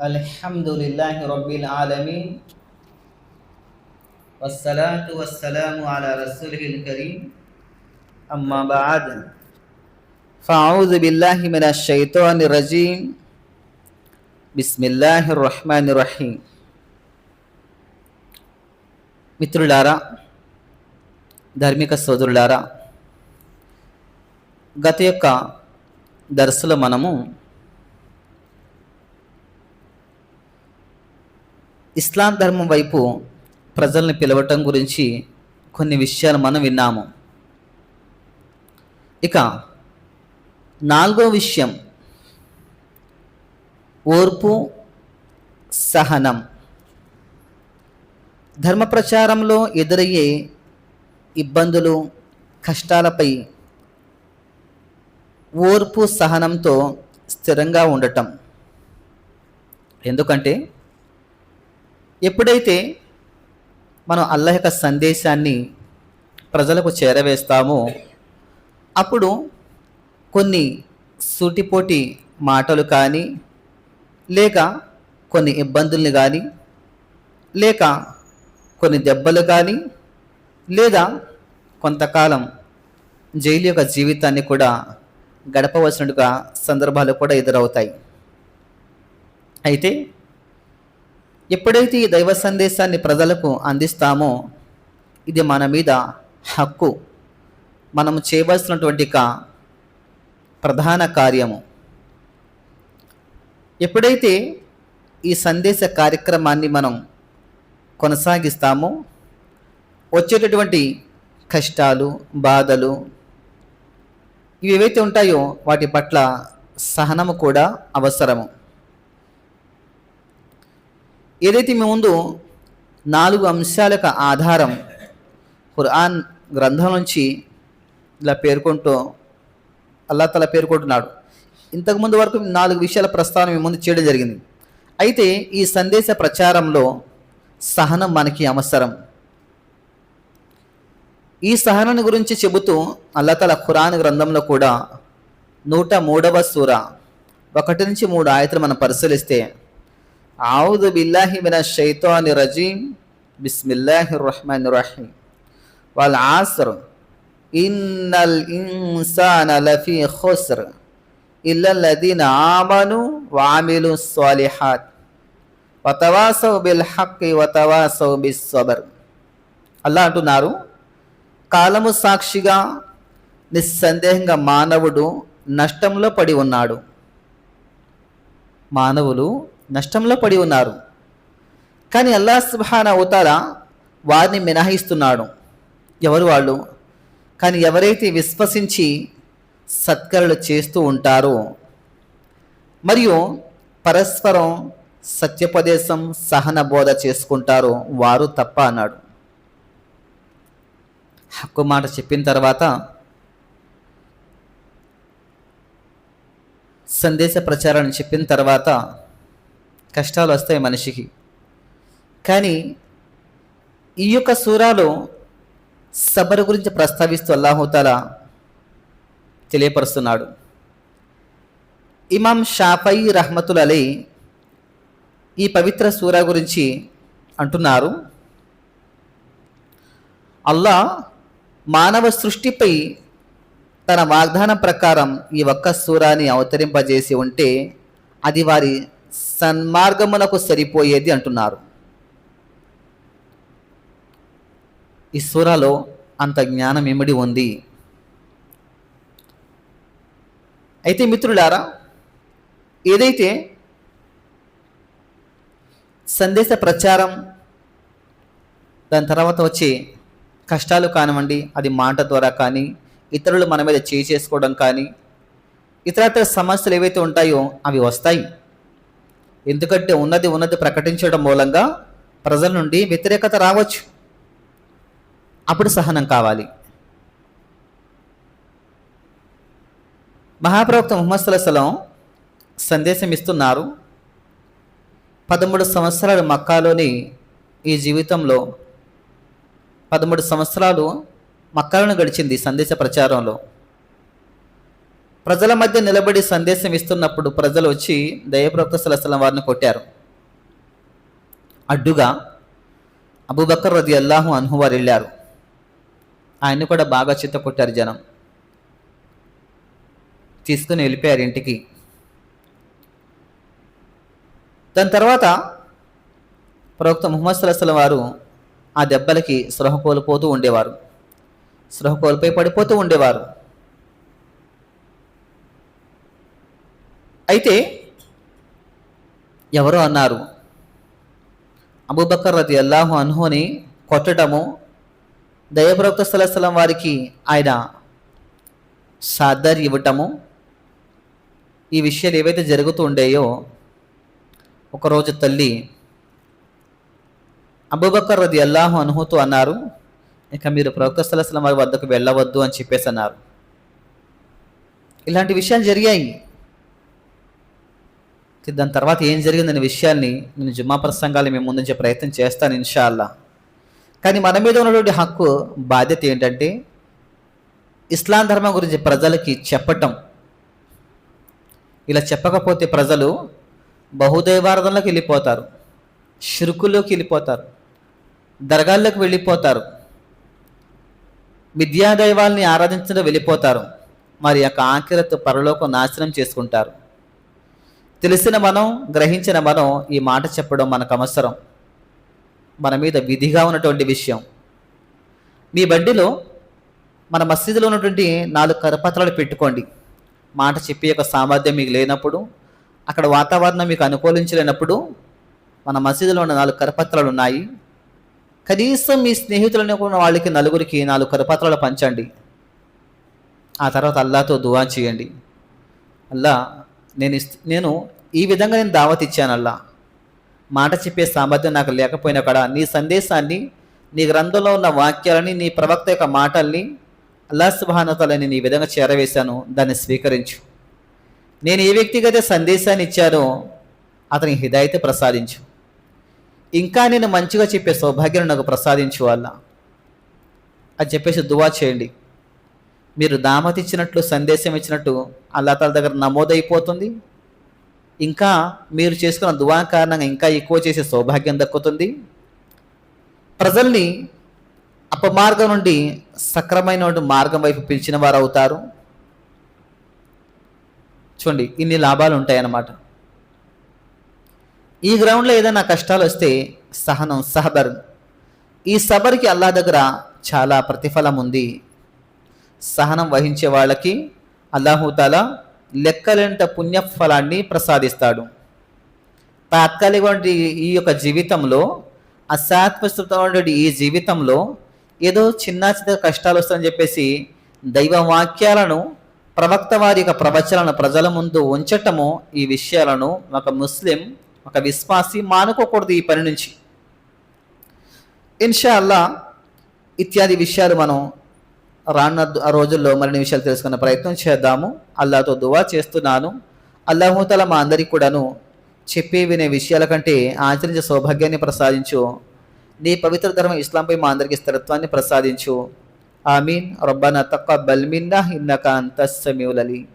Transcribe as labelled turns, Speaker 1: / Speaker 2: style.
Speaker 1: الحمد لله رب العالمين والصلاة والسلام على رسوله الكريم أما بعد فأعوذ بالله من الشيطان الرجيم بسم الله الرحمن الرحيم మిత్రులారా ధార్మిక సోదరులారా గత యొక్క దర్శలో మనము ఇస్లాం ధర్మం వైపు ప్రజల్ని పిలవటం గురించి కొన్ని విషయాలు మనం విన్నాము. ఇక నాలుగో విషయం ఓర్పు సహనం. ధర్మ ప్రచారంలో ఎదురయ్యే ఇబ్బందులు కష్టాలపై ఓర్పు సహనంతో స్థిరంగా ఉండటం. ఎందుకంటే ఎప్పుడైతే మనం అల్లహ యొక్క సందేశాన్ని ప్రజలకు చేరవేస్తామో అప్పుడు కొన్ని సూటిపోటి మాటలు కానీ లేక కొన్ని ఇబ్బందుల్ని కానీ లేక కొన్ని దెబ్బలు కానీ లేదా కొంతకాలం జైలు యొక్క జీవితాన్ని కూడా గడపవలసినట్టుగా సందర్భాలు కూడా ఎదురవుతాయి. అయితే ఎప్పుడైతే ఈ దైవ సందేశాన్ని ప్రజలకు అందిస్తామో ఇది మన మీద హక్కు. మనం చేయవలసినటువంటి ప్రధాన కార్యము. ఎప్పుడైతే ఈ సందేశ కార్యక్రమాన్ని మనం కొనసాగిస్తామో వచ్చేటటువంటి కష్టాలు బాధలు ఇవి ఏవైతే ఉంటాయో వాటి పట్ల సహనము కూడా అవసరము. ఏదైతే మీ ముందు నాలుగు అంశాలకు ఆధారం ఖురాన్ గ్రంథం నుంచి ఇలా పేర్కొంటూ అల్లా తల పేర్కొంటున్నాడు. ఇంతకుముందు వరకు నాలుగు విషయాల ప్రస్తావన మీ ముందు చేయడం జరిగింది. అయితే ఈ సందేశ ప్రచారంలో సహనం మనకి అవసరం. ఈ సహనాన్ని గురించి చెబుతూ అల్లతల ఖురాన్ గ్రంథంలో కూడా నూట మూడవ సూర ఒకటి నుంచి మూడు ఆయతలు మనం పరిశీలిస్తే ఆవుదు బిల్లాహి మిన షైతాని రజీం బిస్మిల్లాహి రహమాన్ రహీం వాళ్ళ ఆసర్ ఇన్నల్ ఇన్సాన లఫీ ఖుస్ర్ ఇల్లల్లదీన ఆమను వామిలు స్వాలిహాత్ వతవాసౌ బిల్ హక్ వతవాసౌ బిస్ సబర్ అల్లా అంటున్నారు కాలము సాక్షిగా నిస్సందేహంగా మానవుడు నష్టంలో పడి ఉన్నాడు. మానవులు నష్టంలో పడి ఉన్నారు. కానీ అల్లా సుబాన అవుతారా వారిని మినహాయిస్తున్నాడు. ఎవరు వాళ్ళు? కానీ ఎవరైతే విశ్వసించి సత్కరలు చేస్తూ ఉంటారో మరియు పరస్పరం సత్యోపదేశం సహన బోధ చేసుకుంటారో వారు తప్ప అన్నాడు. హక్కు మాట చెప్పిన తర్వాత సందేశ ప్రచారాన్ని చెప్పిన తర్వాత కష్టాలు వస్తాయి మనిషికి. కానీ ఈ యొక్క సూరాలో సబర్ గురించి ప్రస్తావిస్తూ అల్లాహుతాల తెలియపరుస్తున్నాడు. ఇమాం షాఫై రహమతుల్ అలీ ఈ పవిత్ర సూర గురించి అంటున్నారు. అల్లా మానవ సృష్టిపై తన వాగ్దానం ప్రకారం ఈ ఒక్క సూరాని అవతరింపజేసి ఉంటే అది వారి సన్మార్గమునకు సరిపోయేది అంటున్నారు. ఈ సూరాలో అంత జ్ఞానం ఇమిడి ఉంది. అయితే మిత్రులారా ఏదైతే సందేశ ప్రచారం దాని తర్వాత వచ్చే కష్టాలు కానివ్వండి అది మాట ద్వారా కానీ ఇతరులు మన మీద చేయి చేసుకోవడం కానీ ఇతరత్ర సమస్యలు ఏవైతే ఉంటాయో అవి వస్తాయి. ఎందుకంటే ఉన్నది ఉన్నది ప్రకటించడం మూలంగా ప్రజల నుండి వ్యతిరేకత రావచ్చు. అప్పుడు సహనం కావాలి. మహాప్రవక్త ముహమ్మద్ సల్లాహం సందేశం ఇస్తున్నారు. పదమూడు సంవత్సరాలు మక్కాలోని ఈ జీవితంలో పదమూడు సంవత్సరాలు మక్కాలను గడిచింది సందేశ ప్రచారంలో. ప్రజల మధ్య నిలబడి సందేశం ఇస్తున్నప్పుడు ప్రజలు వచ్చి దయప్రవక్త సలసలం వారిని కొట్టారు. అడ్డుగా అబూబకర్ రది అల్లాహు అన్హు వారు వెళ్ళారు ఆయన్ని కూడా బాగా చిత్త కొట్టారు జనం. తీసుకుని వెళ్ళిపోయారు ఇంటికి. దాని తర్వాత ప్రవక్త ముహమ్మద్ సల్లాహం వారు ఆ దెబ్బలకి స్పృహ కోల్పోతూ ఉండేవారు. స్పృహ కోల్పోయి పడిపోతూ ఉండేవారు. అయితే ఎవరో అన్నారు అబూబక్కర్ రది అల్లాహు అన్హోని కొట్టడము దయప్రవక్త స్థలం వారికి ఆయన సాదర్ ఇవ్వటము ఈ విషయాలు ఏవైతే జరుగుతూ ఉండేయో ఒకరోజు తల్లి అబూబక్కర్ రది అల్లాహు అనుహుతూ అన్నారు ఇక మీరు ప్రవక్త స్థలం వారి వద్దకు వెళ్ళవద్దు అని చెప్పేసి అన్నారు. ఇలాంటి విషయాలు జరిగాయి. దాని తర్వాత ఏం జరిగిందనే విషయాల్ని నేను జుమ్మా ప్రసంగాలు మేము ముందుంచే ప్రయత్నం చేస్తాను ఇన్షాల్లా. కానీ మన మీద ఉన్నటువంటి హక్కు బాధ్యత ఏంటంటే ఇస్లాం ధర్మం గురించి ప్రజలకి చెప్పటం. ఇలా చెప్పకపోతే ప్రజలు బహుదైవార్థంలోకి వెళ్ళిపోతారు షిరుకుల్లోకి వెళ్ళిపోతారు దర్గాల్లోకి వెళ్ళిపోతారు విద్యాదైవాల్ని ఆరాధించడం వెళ్ళిపోతారు మరి యొక్క ఆఖిరత్ పరలోకం నాశనం చేసుకుంటారు. తెలిసిన మనం గ్రహించిన మనం ఈ మాట చెప్పడం మనకు అవసరం. మన మీద విధిగా ఉన్నటువంటి విషయం. మీ బండిలో మన మసీదులో ఉన్నటువంటి నాలుగు కరపత్రాలు పెట్టుకోండి. మాట చెప్పే యొక్క సామర్థ్యం మీకు లేనప్పుడు అక్కడ వాతావరణం మీకు అనుకూలించలేనప్పుడు మన మసీదులో ఉన్న నాలుగు కరపత్రాలు ఉన్నాయి. కనీసం మీ స్నేహితులను ఉన్న వాళ్ళకి నలుగురికి నాలుగు కరపత్రాలు పంచండి. ఆ తర్వాత అల్లాతో దువా చేయండి. అల్లా నేను నేను ఈ విధంగా నేను దావత్ ఇచ్చాను అల్లా మాట చెప్పే సామర్థ్యం నాకు లేకపోయినా కూడా నీ సందేశాన్ని నీ గ్రంథంలో ఉన్న వాక్యాలని నీ ప్రవక్త యొక్క మాటల్ని అల్లా సుబానతలని నీ విధంగా చేరవేశాను. దాన్ని స్వీకరించు. నేను ఏ వ్యక్తిగత సందేశాన్ని ఇచ్చానో అతని హిదాయితే ప్రసాదించు. ఇంకా నేను మంచిగా చెప్పే సౌభాగ్యం నాకు ప్రసాదించు వాళ్ళ అని చెప్పేసి దువా చేయండి. మీరు దామతి ఇచ్చినట్లు సందేశం ఇచ్చినట్టు అల్లా తాల దగ్గర నమోదైపోతుంది. ఇంకా మీరు చేసుకున్న దువా కారణంగా ఇంకా ఎక్కువ చేసే సౌభాగ్యం దక్కుతుంది. ప్రజల్ని అపమార్గం నుండి సక్రమైన మార్గం వైపు పిలిచిన వారు అవుతారు. చూడండి ఇన్ని లాభాలు ఉంటాయన్నమాట. ఈ గ్రౌండ్లో ఏదైనా కష్టాలు వస్తే సహనం సహబర్. ఈ సబర్కి అల్లా దగ్గర చాలా ప్రతిఫలం ఉంది. సహనం వహించే వాళ్ళకి అల్లాహుతాల లెక్కలేంట పుణ్యఫలాన్ని ప్రసాదిస్తాడు. తాత్కాలిక ఈ యొక్క జీవితంలో అశాత్మస్తున్నటువంటి ఈ జీవితంలో ఏదో చిన్న చిన్న కష్టాలు వస్తాయని చెప్పేసి దైవ వాక్యాలను ప్రవక్త వారి యొక్క ప్రవచనాలను ప్రజల ముందు ఉంచటము ఈ విషయాలను ఒక ముస్లిం ఒక విశ్వాసి మానుకోకూడదు ఈ పని నుంచి. ఇన్షా అల్లా ఇత్యాది విషయాలు మనం రానున్న రోజుల్లో మరిన్ని విషయాలు తెలుసుకునే ప్రయత్నం చేద్దాము. అల్లాతో దువా చేస్తున్నాను. అల్లాహూతల మా అందరికి కూడాను చెప్పి వినే విషయాల కంటే ఆచరించే సౌభాగ్యాన్ని ప్రసాదించు. నీ పవిత్ర ధర్మం ఇస్లాంపై మా అందరికి స్థిరత్వాన్ని ప్రసాదించు. ఆమీన్. రబ్బన తక్కువ బల్మిన్నా ఇన్నక అంతస్సమీవులలి